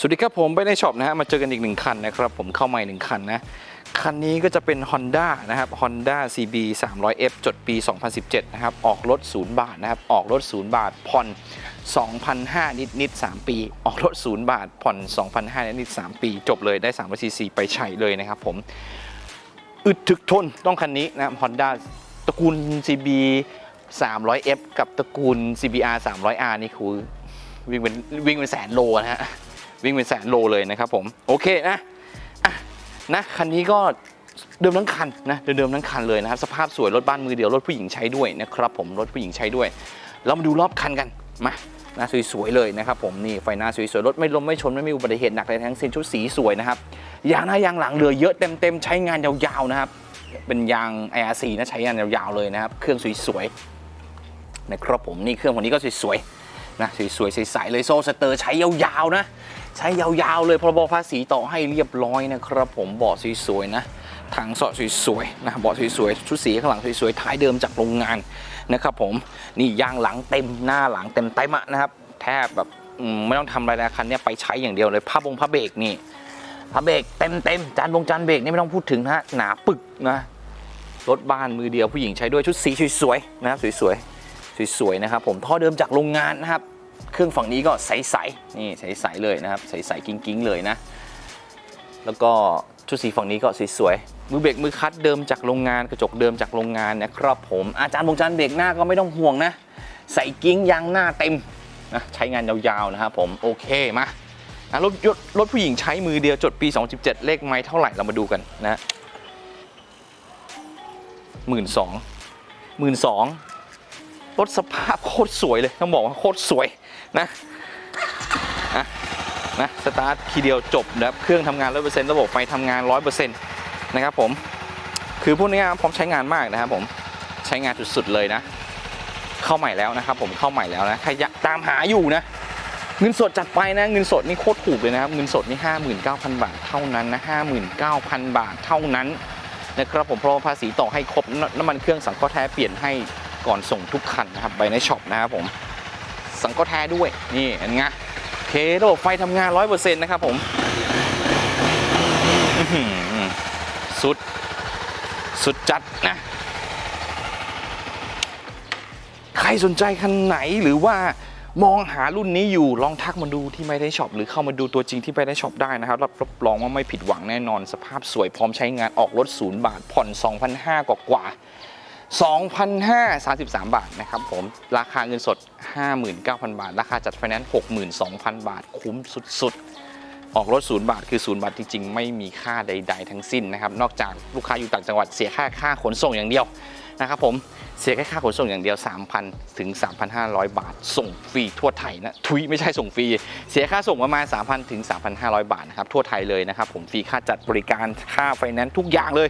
สวัสดีครับผมไปในช็อปนะฮะมาเจอกันอีกหนึ่งคันนะครับผมเข้ามาอีกหนึ่งคันนะคันนี้ก็จะเป็น Honda นะครับ Honda CB 300F จดปี 2017 นะครับ ออกรถ 0 บาทนะครับ ออกรถ 0 บาท ผ่อน 2,500 นิดนิด 3 ปี ออกรถ 0 บาท ผ่อน 2,500 นิดนิด 3 ปี จบเลยได้3 cc ไปใช้เลยนะครับผม อึดถึกทนต้องคันนี้นะ Honda ตระกูล CB 300F กับตระกูล CBR 300R นี่คือวิ่งเป็นวิ่งเป็นแสนโลนะฮะ วิ่งเป็นแสนโลเลยนะครับผมโอเคนะอะนะคันนี้ก็เดิมทั้งคันนะเดิมทั้งคันเลยนะครับสภาพสวยรถบ้านมือเดียวรถผู้หญิงใช้ด้วยนะครับผมรถผู้หญิงใช้ด้วย เรามาดูรอบคันกันมานะสวยๆเลยนะครับผมนี่ไฟหน้าสวยๆรถไม่ล้มไม่ชนไม่มีอุบัติเหตุหนักใดทั้งสิ้นชุดสีสวยนะครับยางหน้ายางหลังเหลือเยอะเต็มๆใช้งานยาวๆนะครับเป็นยาง IRC นะใช้งานยาวๆเลยนะครับเครื่องสวยๆนะครับผมนี่เครื่องคนนี้ก็สวยๆ นะสวยๆใสๆเลยโซ่สเตอร์ใช้ยาวๆนะ ใช้ยาวๆเลยพรบภาษีต่อให้เรียบร้อยนะครับ ผมเบาะสวยๆนะถังเสาะสวยๆนะเบาะสวยๆชุดสีข้างหลังสวยๆท้ายเดิมจากโรงงานนะครับผมนี่ยางหลังเต็มหน้าหลังเต็มเต็มะนะครับ แทบแบบไม่ต้องทำอะไรแล้วคันนี้ไปใช้อย่างเดียวเลยผ้าบงผ้าเบรกนี่ผ้าเบรกเต็มเต็มๆจานบงจานเบรกนี่ไม่ต้องพูดถึงนะฮะหนาปึกนะรถบ้านมือเดียวผู้หญิงใช้ด้วยชุดสีสวยๆนะครับสวยๆ สวยๆนะครับผมท่อเดิมจากโรงงานนะครับ เครื่องฝั่งนี้ก็ใสๆนี่ใสๆเลยนะครับ ใสๆกิ้งๆเลยนะ แล้วก็ชุดสีฝั่งนี้ก็สวยๆมือเบรกมือคัดเดิมจากโรงงานกระจกเดิมจากโรงงานนะครับผมอาจารย์บงจานเบรกหน้าก็ไม่ต้องห่วงนะ ใส่กิ้งยางหน้าเต็มนะใช้งานยาวๆนะครับผมโอเคมานะรถยรถผู้หญิงใช้มือเดียวจดปี 2017 เลขไม้เท่าไหร่เรามาดูกันนะหมื่นสองหมื่นสอง รถสภาพโคตรสวยเลยต้องบอกว่าโคตรสวยนะอะนะสตาร์ททีเดียวจบนะครับเครื่องทำงาน 100%ระบบไฟทำงาน 100%นะครับผมคือพูดง่ายๆพร้อมใช้งานมากนะครับผมใช้งานสุดๆเลยนะ เข้าใหม่แล้วนะครับผมเข้าใหม่แล้วนะใครอยากตามหาอยู่นะเงินสดจัดไปนะเงินสดนี่โคตรถูกเลยนะครับเงินสดนี่59,000 บาทเท่านั้นนะ59,000 บาทเท่านั้นนะครับผมเพราะภาษีต่อให้ครบนน้ำมันเครื่องสังเคราะห์แท้เปลี่ยนให้ ก่อนส่งทุกคันนะครับไปในช็อปนะครับผมสังเคราะห์แท้ด้วยนี่เห็นไงโอเคระบบไฟทำงาน100%นต์นะครับผมสุด สุดจัดนะ ใครสนใจคันไหนหรือว่ามองหารุ่นนี้อยู่ลองทักมาดูที่ไม่ได้ช็อปหรือเข้ามาดูตัวจริงที่ไม่ได้ช็อปได้นะครับรับรับรองว่าไม่ผิดหวังแน่นอน สภาพสวยพร้อมใช้งานออกรถศูนย์บาทผ่อน 2,500 กว่ากว่า 2,533 บาทนะครับผมราคาเงินสด 59,000 บาท ราคาจัดไฟแนนซ์62,000 บาท คุ้มสุดๆ ออกรถศูนย์บาทคือศูนย์บาทจริง ๆ ไม่มีค่าใด ๆ ทั้งสิ้นนะครับ นอกจากลูกค้าอยู่ต่างจังหวัดเสียค่าค่าขนส่งอย่างเดียว นะครับผมเสียแค่ค่าขนส่งอย่างเดียว 3,000 ถึง 3,500 บาท ส่งฟรีทั่วไทยนะทุยไม่ใช่ส่งฟรี เสียค่าส่งประมาณ 3,000 ถึง 3,500 บาทนะครับทั่วไทยเลยนะครับผมฟรีค่าจัดบริการค่าไฟแนนซ์ทุกอย่างเลย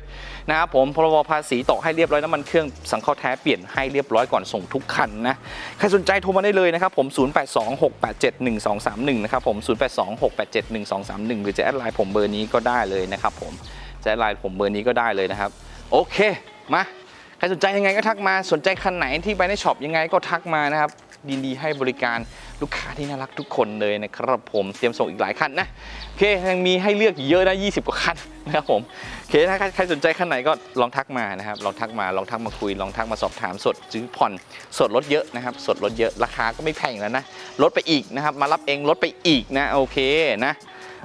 นะครับผมพรบภาษีต่อให้เรียบร้อยน้ำมันเครื่องสังเคราะห์แท้เปลี่ยนให้เรียบร้อยก่อนส่งทุกคันนะใครสนใจโทรมาได้เลยนะครับผม 0826871231 นะครับผม 0826871231 หรือจะแอดไลน์ผมเบอร์นี้ก็ได้เลยนะครับผมจะแอดไลน์ผมเบอร์นี้ก็ได้เลยนะครับโอเคมา ใครสนใจยังไงก็ทักมา สนใจคันไหนที่ไปในช็อปยังไงก็ทักมานะครับยินดีให้บริการลูกค้าที่น่ารักทุกคนเลยนะครับผมเตรียมส่งอีกหลายคันนะโอเคยังมีให้เลือกอีกเยอะนะ20 กว่าคันนะครับผมโอเคถ้าใครสนใจคันไหนก็ลองทักมานะครับลองทักมาลองทักมาคุยลองทักมาสอบถามสดซื้อผ่อนสดลดเยอะนะครับสดลดเยอะราคาก็ไม่แพงแล้วนะลดไปอีกนะครับมารับเองลดไปอีกนะโอเคนะ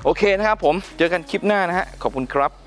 โอเคนะครับผมเจอกันคลิปหน้านะฮะขอบคุณครับ